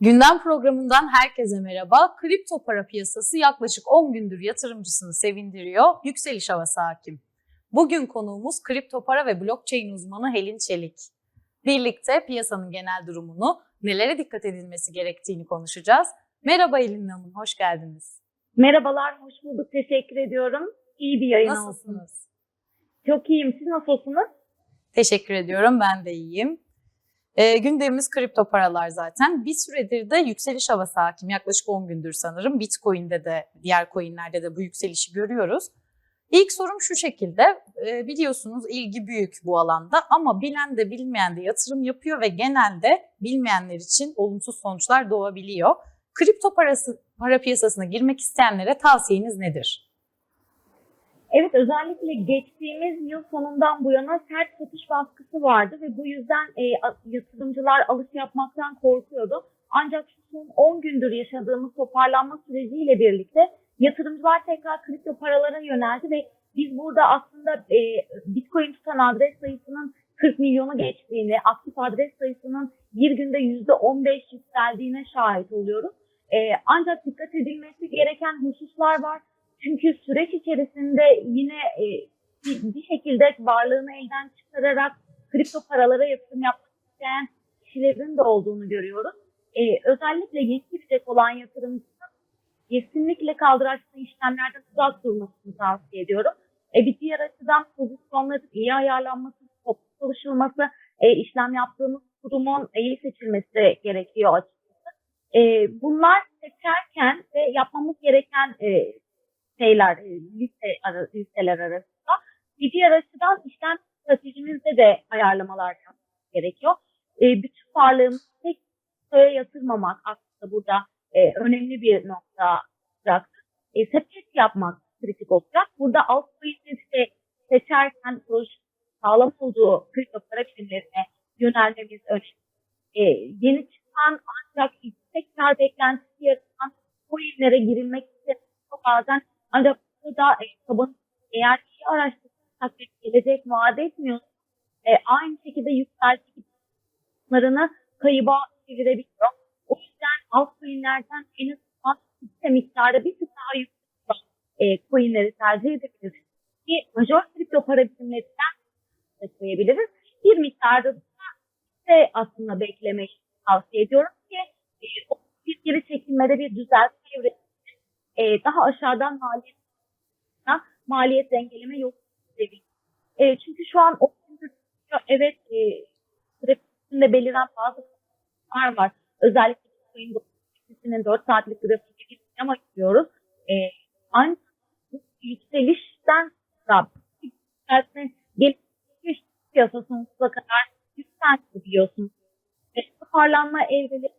Gündem programından herkese merhaba. Kripto para piyasası yaklaşık 10 gündür yatırımcısını sevindiriyor. Yükseliş havası hakim. Bugün konuğumuz kripto para ve blockchain uzmanı Helin Çelik. Birlikte piyasanın genel durumunu, nelere dikkat edilmesi gerektiğini konuşacağız. Merhaba Helin Hanım, hoş geldiniz. Merhabalar, hoş bulduk. Teşekkür ediyorum. İyi bir yayın olsun. Nasılsınız? Çok iyiyim. Siz nasılsınız? Teşekkür ediyorum, ben de iyiyim. E, gündemimiz kripto paralar zaten. Bir süredir de yükseliş havası hakim. Yaklaşık 10 gündür sanırım. Bitcoin'de de diğer coinlerde de bu yükselişi görüyoruz. İlk sorum şu şekilde. E, biliyorsunuz ilgi büyük bu alanda ama bilen de bilmeyen de yatırım yapıyor ve genelde bilmeyenler için olumsuz sonuçlar doğabiliyor. Kripto parası para piyasasına girmek isteyenlere tavsiyeniz nedir? Evet, özellikle geçtiğimiz yıl sonundan bu yana sert satış baskısı vardı ve bu yüzden e, yatırımcılar alış yapmaktan korkuyordu. Ancak şu son 10 gündür yaşadığımız toparlanma süreciyle birlikte yatırımcılar tekrar kripto paralara yöneldi ve biz burada aslında e, Bitcoin tutan adres sayısının 40 milyonu geçtiğini, aktif adres sayısının bir günde %15 yükseldiğine şahit oluyoruz. E, ancak dikkat edilmesi gereken hususlar var. Çünkü süreç içerisinde yine e, bir, bir şekilde varlığını elden çıkararak kripto paralara yatırım yapmak isteyen kişilerin de olduğunu görüyoruz. E, özellikle yeni olan yatırımcının kesinlikle kaldıraçlı işlemlerden uzak durmasını tavsiye ediyorum. E, bir diğer açıdan pozisyonların iyi ayarlanması, toplu çalışılması, e, işlem yaptığımız kurumun iyi seçilmesi gerekiyor açıkçası. E, bunlar seçerken ve yapmamız gereken e, şeyler, e, liste, ara- listeler arasında. Diğer açıdan işlem stratejimizde de ayarlamalar gerekiyor. E, bütün varlığımızı tek köye yatırmamak aslında burada e, önemli bir nokta olacaktır. E, sepet yapmak kritik olacak. Burada altcoin'leri de seçerken proje sağlam olduğu kripto para birimlerine yönelmemiz önemli. E, yeni çıkan ancak yüksek kar beklentisi yaratan coin'lere girilmek istemiyor bazen ancak burada e, taban eğer iyi araştırırsak gelecek vaat etmiyor, e, aynı şekilde yükseltilerini kayıba çevirebiliyor. O yüzden altcoin'lerden en azından hisse miktarı bir tık daha yüksek e, coin'leri tercih edebiliriz. Ki major kripto para birimlerinden de koyabiliriz. Bir miktarda da hisse aslında beklemeyi tavsiye ediyorum ki e, bir geri çekilmede bir düzeltme evresi e, daha aşağıdan maliyet maliyet dengeleme yok. dedik. E, çünkü şu an evet e, grafikinde beliren bazı fonlar var. Özellikle Bitcoin grafikinin 4 saatlik grafiği bir sinema gidiyoruz. E, ancak yükselişten sonra yükseltme gelişmiş piyasa sonsuza kadar yükselti biliyorsunuz. E, toparlanma evreleri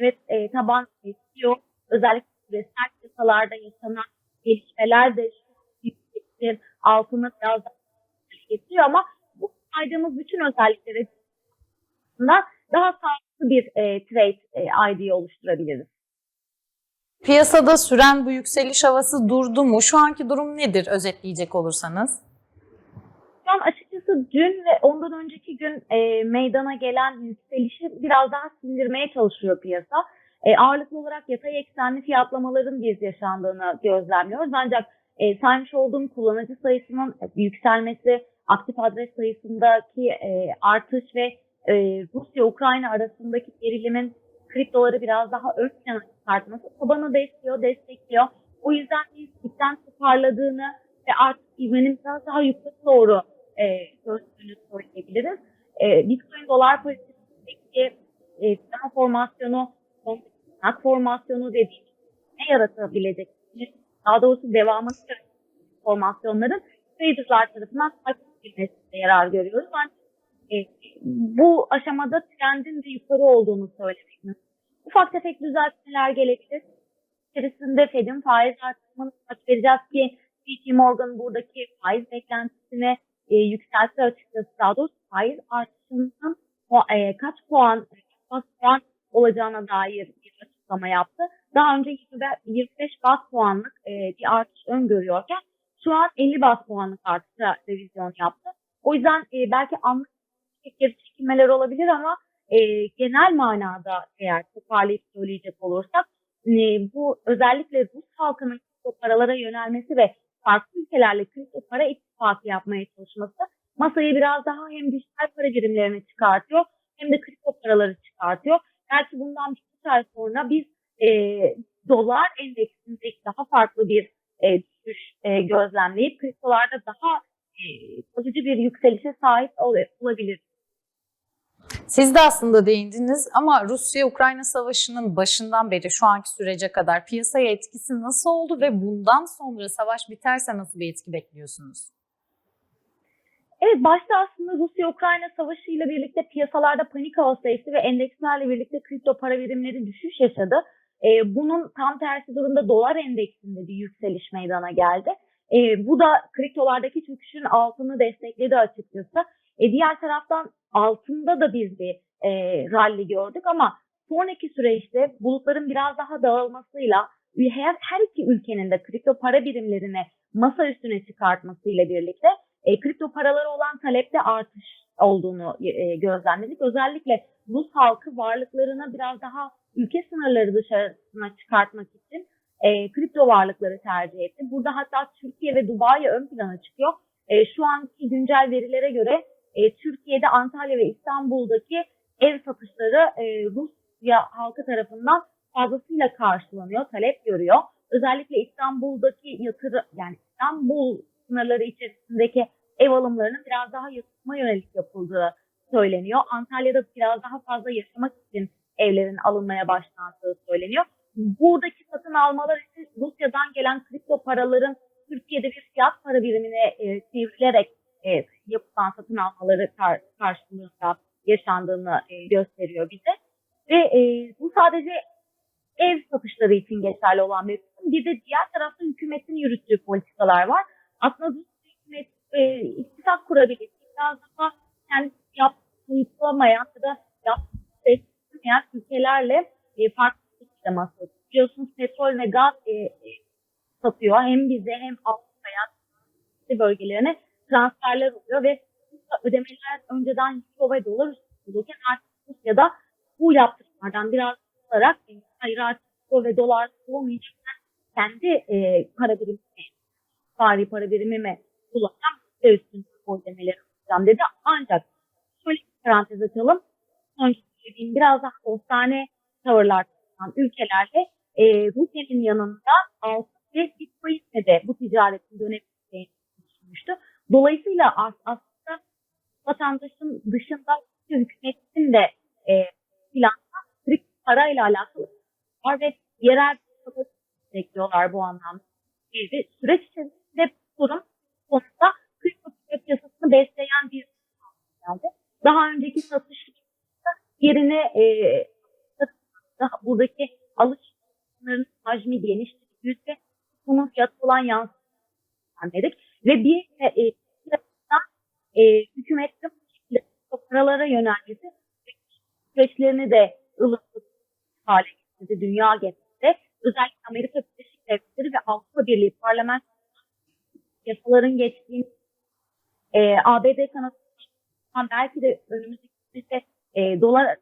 evet e, taban istiyor. Özellikle küresel piyasalarda yaşanan gelişmeler de yüksektir, altını biraz daha getiriyor ama bu saydığımız bütün özellikleri aslında daha sağlıklı bir e, trade e, ID oluşturabiliriz. Piyasada süren bu yükseliş havası durdu mu? Şu anki durum nedir özetleyecek olursanız? Şu an açıkçası dün ve ondan önceki gün e, meydana gelen yükselişi biraz daha sindirmeye çalışıyor piyasa. E, ağırlıklı olarak yatay eksenli fiyatlamaların biz yaşandığını gözlemliyoruz. Ancak e, saymış olduğum kullanıcı sayısının yükselmesi, aktif adres sayısındaki e, artış ve e, Rusya-Ukrayna arasındaki gerilimin kriptoları biraz daha ön plana çıkartması tabanı besliyor, destekliyor. O yüzden biz ipten toparladığını ve artık ivmenin biraz daha yukarı doğru e, döndüğünü söyleyebiliriz. E, Bitcoin dolar paritesindeki e, formasyonu, nak formasyonu dediğimiz ne yaratabilecek? Daha doğrusu devamını formasyonların traderlar tarafından takip edilmesine yarar görüyoruz. Ancak e, bu aşamada trendin de yukarı olduğunu söylemek mümkün. Ufak tefek düzeltmeler gelebilir. İçerisinde Fed'in faiz artırımını takip vereceğiz ki JP Morgan buradaki faiz beklentisini e, yükseltti açıkçası. Daha doğrusu faiz artışının e, kaç puan, kaç puan olacağına dair bir açıklama yaptı. Daha önce 25 bas puanlık e, bir artış öngörüyorken şu an 50 bas puanlık artışa revizyon yaptı. O yüzden e, belki anlık geri çekilmeler olabilir ama e, genel manada eğer toparlayıp söyleyecek olursak e, bu özellikle Rus halkının kripto paralara yönelmesi ve farklı ülkelerle kripto para ittifakı yapmaya çalışması masayı biraz daha hem dijital para birimlerini çıkartıyor hem de kripto paraları çıkartıyor. Belki bundan birkaç ay sonra biz e, dolar endeksindeki daha farklı bir e, düşüş e, gözlemleyip kriptolarda daha e, bir yükselişe sahip ol- olabilir. Siz de aslında değindiniz ama Rusya-Ukrayna savaşının başından beri şu anki sürece kadar piyasaya etkisi nasıl oldu ve bundan sonra savaş biterse nasıl bir etki bekliyorsunuz? Evet başta aslında Rusya-Ukrayna savaşı ile birlikte piyasalarda panik havası esti ve endekslerle birlikte kripto para birimleri düşüş yaşadı. Ee, bunun tam tersi durumda dolar endeksinde bir yükseliş meydana geldi. Ee, bu da kriptolardaki çöküşün altını destekledi açıkçası. E, diğer taraftan altında da biz bir e, rally gördük ama sonraki süreçte bulutların biraz daha dağılmasıyla her, her iki ülkenin de kripto para birimlerini masa üstüne çıkartmasıyla birlikte e, kripto paralara olan talepte artış olduğunu e, gözlemledik. Özellikle Rus halkı varlıklarını biraz daha ülke sınırları dışarısına çıkartmak için e, kripto varlıkları tercih etti. Burada hatta Türkiye ve Dubai ön plana çıkıyor. E, şu anki güncel verilere göre e, Türkiye'de Antalya ve İstanbul'daki ev satışları e, Rusya halkı tarafından fazlasıyla karşılanıyor, talep görüyor. Özellikle İstanbul'daki yatırı yani İstanbul sınırları içerisindeki ev alımlarının biraz daha yatırıma yönelik yapıldığı söyleniyor. Antalya'da biraz daha fazla yaşamak için evlerin alınmaya başlandığı söyleniyor. Buradaki satın almalar için Rusya'dan gelen kripto paraların Türkiye'de bir fiyat para birimine e, çevrilerek e, yapılan satın almaları kar, karşılığında yaşandığını e, gösteriyor bize. Ve e, bu sadece ev satışları için geçerli olan bir kısım. Bir de diğer tarafta hükümetin yürüttüğü politikalar var. Aslında bu hükümet e, ittifak kurabilecek biraz daha kendisi yap, uygulamayan ya da yapmayan ülkelerle e, farklı şekilde masaya Biliyorsunuz petrol ve gaz e, e, satıyor. Hem bize hem Avrupa'ya bölgelerine transferler oluyor ve ödemeler önceden euro ve dolar üstündeyken artık Rusya'da bu yaptırımlardan biraz alarak e, hayır artık ve dolar olamayacak kendi e, para birimi fari para birimi mi kullanacağım ve üstünde ödemeleri yapacağım dedi. Ancak şöyle bir parantez açalım. Son söylediğim biraz daha dostane tavırlar tutan ülkelerle e, Rusya'nın yanında altın ve Bitcoin'le de bu ticaretin dönebileceğini düşünmüştü. Dolayısıyla as- aslında vatandaşın dışında hükümetin de e, planda kripto parayla alakalı var ve yerel bekliyorlar bu anlamda. Bir süreç içerisinde durum konuda kripto para piyasasını besleyen bir geldi. Daha önceki satış yerine e, daha buradaki alışverişlerin hacmi genişledi ve bunun fiyatı olan dedik. Ve bir e, e, e, hükümetin paralara yönelmesi süreçlerini de ılıklık hale getirdi, dünya getirdi. Özellikle Amerika Birleşik Devletleri ve Avrupa Birliği parlamento yasaların geçtiğini e, ABD kanatından belki de önümüzdeki süreçte e, dolar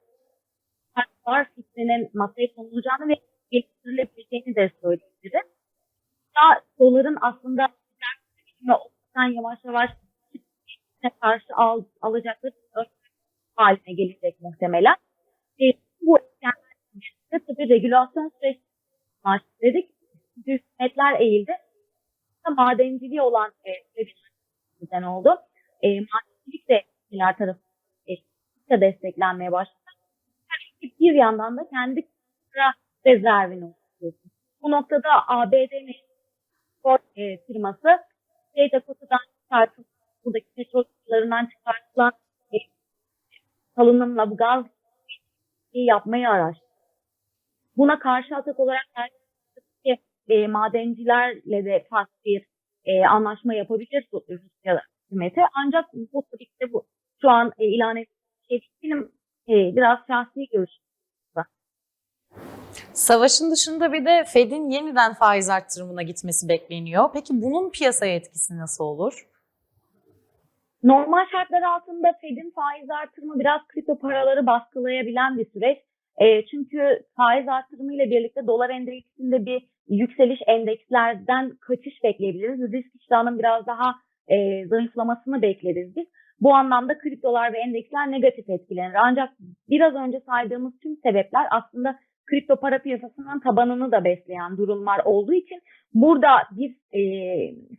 var fikrinin masaya konulacağını ve geliştirilebileceğini de söyleyebilirim. Daha doların aslında ortadan yavaş yavaş karşı al, alacakları haline gelecek muhtemelen. E, bu yani, tabii regülasyon süreci dedik. Hükümetler eğildi. Madenciliği olan e, neden oldu. E, madencilik de ülkeler tarafından e, desteklenmeye başladı. Yani bir yandan da kendi sıra rezervini oluşturuyorsun. Bu noktada ABD e, firması Şey Dakota'dan çıkartılan buradaki petrol kutularından çıkartılan e, salınımla bu gaz yapmayı araştırdı. Buna karşı atak olarak e, madencilerle de farklı bir e, anlaşma yapabilir Rusya hükümeti. Ancak bu tabii ki bu şu an e, ilan ettiğim şey benim e, biraz şahsi görüşüm. Savaşın dışında bir de Fed'in yeniden faiz arttırımına gitmesi bekleniyor. Peki bunun piyasaya etkisi nasıl olur? Normal şartlar altında Fed'in faiz artırımı biraz kripto paraları baskılayabilen bir süreç. E, çünkü faiz artırımı ile birlikte dolar endeksinde bir yükseliş endekslerden kaçış bekleyebiliriz. Risk iştahının biraz daha e, zayıflamasını bekleriz biz. Bu anlamda kriptolar ve endeksler negatif etkilenir. Ancak biraz önce saydığımız tüm sebepler aslında kripto para piyasasının tabanını da besleyen durumlar olduğu için burada bir e,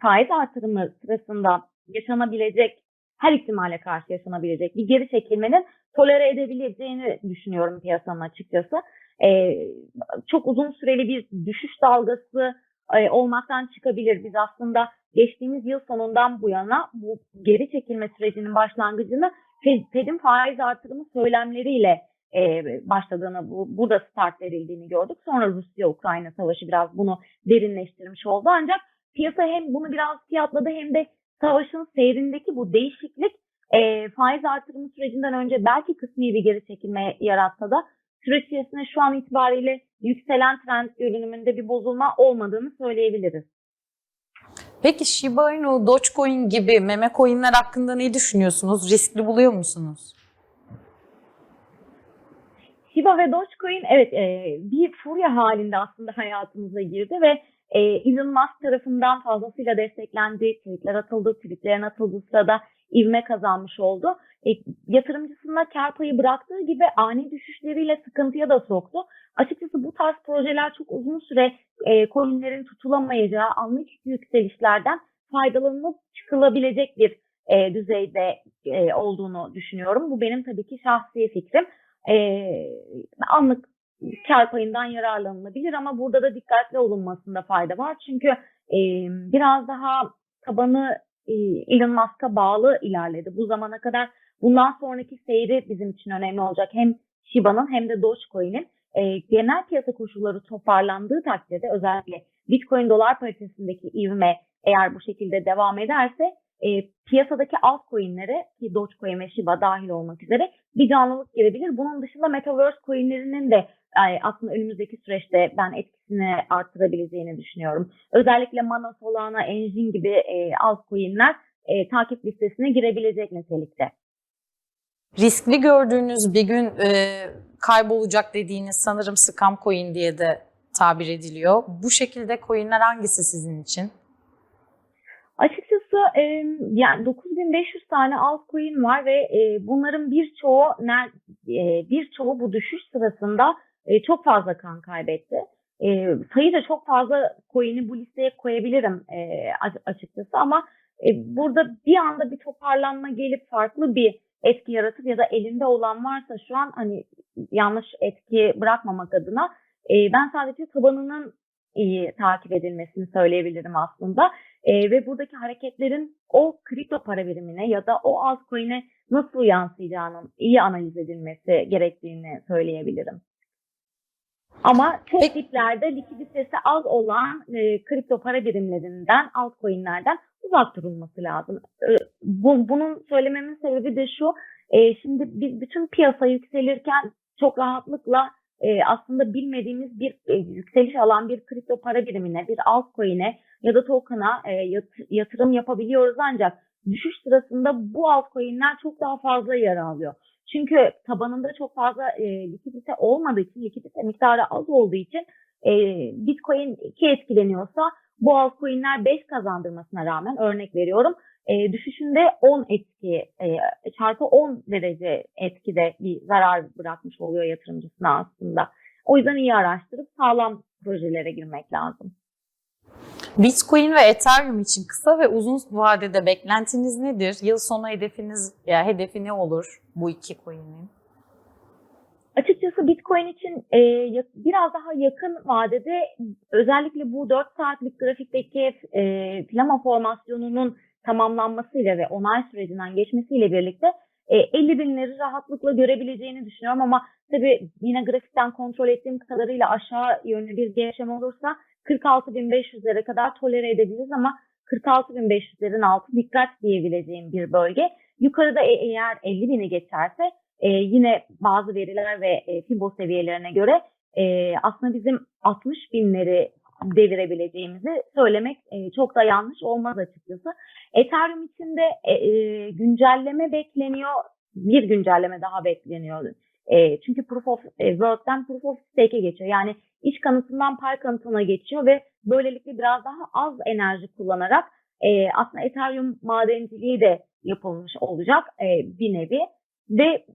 faiz artırımı sırasında yaşanabilecek her ihtimale karşı yaşanabilecek bir geri çekilmenin tolere edebileceğini düşünüyorum piyasanın açıkçası. E, çok uzun süreli bir düşüş dalgası e, olmaktan çıkabilir. Biz aslında geçtiğimiz yıl sonundan bu yana bu geri çekilme sürecinin başlangıcını Fed'in faiz artırımı söylemleriyle e, başladığını, bu, burada start verildiğini gördük. Sonra Rusya-Ukrayna savaşı biraz bunu derinleştirmiş oldu. Ancak piyasa hem bunu biraz fiyatladı hem de savaşın seyrindeki bu değişiklik e, faiz artırımı sürecinden önce belki kısmi bir geri çekilme yaratsa da süreç içerisinde şu an itibariyle yükselen trend görünümünde bir bozulma olmadığını söyleyebiliriz. Peki Shiba Inu, Dogecoin gibi meme coinler hakkında ne düşünüyorsunuz? Riskli buluyor musunuz? Shiba ve Dogecoin evet e, bir furya halinde aslında hayatımıza girdi ve e, Elon Musk tarafından fazlasıyla desteklendi. Tweetler atıldı, tweetlerin atıldığı sırada ivme kazanmış oldu. E, yatırımcısına kar payı bıraktığı gibi ani düşüşleriyle sıkıntıya da soktu. Açıkçası bu tarz projeler çok uzun süre e, coinlerin tutulamayacağı anlık yükselişlerden faydalanıp çıkılabilecek bir e, düzeyde e, olduğunu düşünüyorum. Bu benim tabii ki şahsi fikrim. E, anlık kar payından yararlanılabilir ama burada da dikkatli olunmasında fayda var. Çünkü e, biraz daha tabanı Elon Musk'a bağlı ilerledi. Bu zamana kadar bundan sonraki seyri bizim için önemli olacak. Hem Shiba'nın hem de Dogecoin'in e, genel piyasa koşulları toparlandığı takdirde özellikle Bitcoin dolar paritesindeki ivme eğer bu şekilde devam ederse e, piyasadaki altcoin'lere ki Dogecoin ve Shiba dahil olmak üzere bir canlılık girebilir. Bunun dışında Metaverse coin'lerinin de e, aslında önümüzdeki süreçte ben etkisini arttırabileceğini düşünüyorum. Özellikle Mana, Solana, Engine gibi e, altcoin'ler e, takip listesine girebilecek nitelikte. Riskli gördüğünüz bir gün e, kaybolacak dediğiniz sanırım scam coin diye de tabir ediliyor. Bu şekilde coinler hangisi sizin için? Açıkçası e, yani 9500 tane altcoin var ve e, bunların birçoğu e, birçoğu bu düşüş sırasında e, çok fazla kan kaybetti. E, sayıca çok fazla coin'i bu listeye koyabilirim e, açıkçası ama e, burada bir anda bir toparlanma gelip farklı bir etki yaratıp ya da elinde olan varsa şu an hani yanlış etki bırakmamak adına e, ben sadece tabanının iyi takip edilmesini söyleyebilirim aslında. E, ve buradaki hareketlerin o kripto para birimine ya da o altcoin'e nasıl yansıyacağının iyi analiz edilmesi gerektiğini söyleyebilirim. Ama çok Peki. diplerde likiditesi az olan e, kripto para birimlerinden, altcoin'lerden uzak durulması lazım. E, bu, bunun söylememin sebebi de şu, e, şimdi biz bütün piyasa yükselirken çok rahatlıkla e, aslında bilmediğimiz bir e, yükseliş alan bir kripto para birimine, bir altcoin'e ya da token'a e, yat, yatırım yapabiliyoruz ancak düşüş sırasında bu altcoin'ler çok daha fazla yer alıyor. Çünkü tabanında çok fazla e, likidite olmadığı için, likidite miktarı az olduğu için e, Bitcoin 2 etkileniyorsa bu altcoin'ler 5 kazandırmasına rağmen örnek veriyorum e, düşüşünde 10 etki e, çarpı 10 derece etkide bir zarar bırakmış oluyor yatırımcısına aslında. O yüzden iyi araştırıp sağlam projelere girmek lazım. Bitcoin ve Ethereum için kısa ve uzun vadede beklentiniz nedir? Yıl sonu hedefiniz ya hedefi ne olur bu iki coin'in? Açıkçası Bitcoin için e, biraz daha yakın vadede özellikle bu 4 saatlik grafikteki e, plama formasyonunun tamamlanmasıyla ve onay sürecinden geçmesiyle birlikte e, 50 binleri rahatlıkla görebileceğini düşünüyorum ama tabii yine grafikten kontrol ettiğim kadarıyla aşağı yönlü bir gevşeme olursa 46.500'lere kadar tolere edebiliriz ama 46.500'lerin altı dikkat diyebileceğim bir bölge. Yukarıda e, eğer 50 bini geçerse e, yine bazı veriler ve e, FIBO seviyelerine göre e, aslında bizim 60 binleri devirebileceğimizi söylemek e, çok da yanlış olmaz açıkçası. Ethereum için de e, e, güncelleme bekleniyor. Bir güncelleme daha bekleniyor. E, çünkü Proof of e, Work'ten Proof of Stake'e geçiyor. Yani iş kanıtından pay kanıtına geçiyor ve böylelikle biraz daha az enerji kullanarak aslında Ethereum madenciliği de yapılmış olacak bir nevi. Ve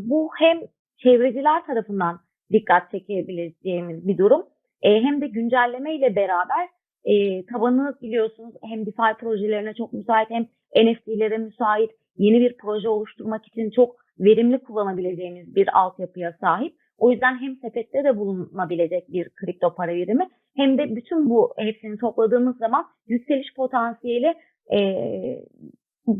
bu hem çevreciler tarafından dikkat çekebileceğimiz bir durum e, hem de güncelleme ile beraber e, tabanı biliyorsunuz hem DeFi projelerine çok müsait hem NFT'lere müsait yeni bir proje oluşturmak için çok verimli kullanabileceğimiz bir altyapıya sahip. O yüzden hem sepette de bulunabilecek bir kripto para birimi hem de bütün bu hepsini topladığımız zaman yükseliş potansiyeli e,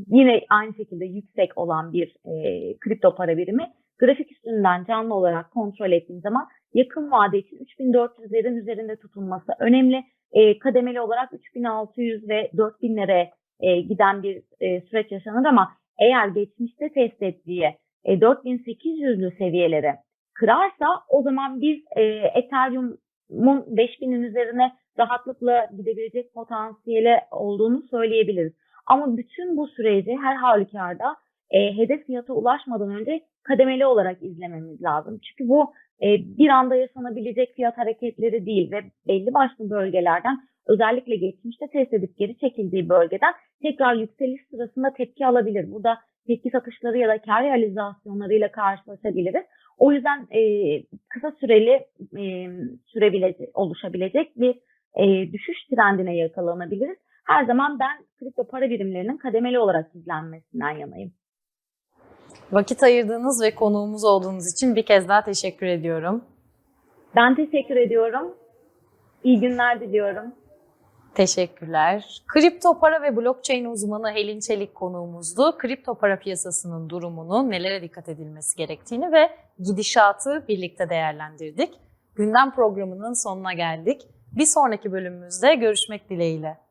yine aynı şekilde yüksek olan bir e, kripto para birimi. Grafik üstünden canlı olarak kontrol ettiğim zaman yakın vade için 3400'lerin üzerinde tutulması önemli. E, kademeli olarak 3600 ve 4000'lere e, giden bir e, süreç yaşanır ama eğer geçmişte test ettiği e, 4800'lü seviyelere kırarsa o zaman biz e, Ethereum'un 5000'in üzerine rahatlıkla gidebilecek potansiyeli olduğunu söyleyebiliriz. Ama bütün bu süreci her halükarda e, hedef fiyata ulaşmadan önce kademeli olarak izlememiz lazım. Çünkü bu e, bir anda yaşanabilecek fiyat hareketleri değil ve belli başlı bölgelerden özellikle geçmişte test edip geri çekildiği bölgeden tekrar yükseliş sırasında tepki alabilir. Burada tepki satışları ya da kar realizasyonlarıyla karşılaşabiliriz. O yüzden e, kısa süreli e, sürebilecek, oluşabilecek bir e, düşüş trendine yakalanabiliriz. Her zaman ben kripto para birimlerinin kademeli olarak izlenmesinden yanayım. Vakit ayırdığınız ve konuğumuz olduğunuz için bir kez daha teşekkür ediyorum. Ben teşekkür ediyorum. İyi günler diliyorum. Teşekkürler. Kripto para ve blockchain uzmanı Helin Çelik konuğumuzdu. Kripto para piyasasının durumunu, nelere dikkat edilmesi gerektiğini ve gidişatı birlikte değerlendirdik. Gündem programının sonuna geldik. Bir sonraki bölümümüzde görüşmek dileğiyle.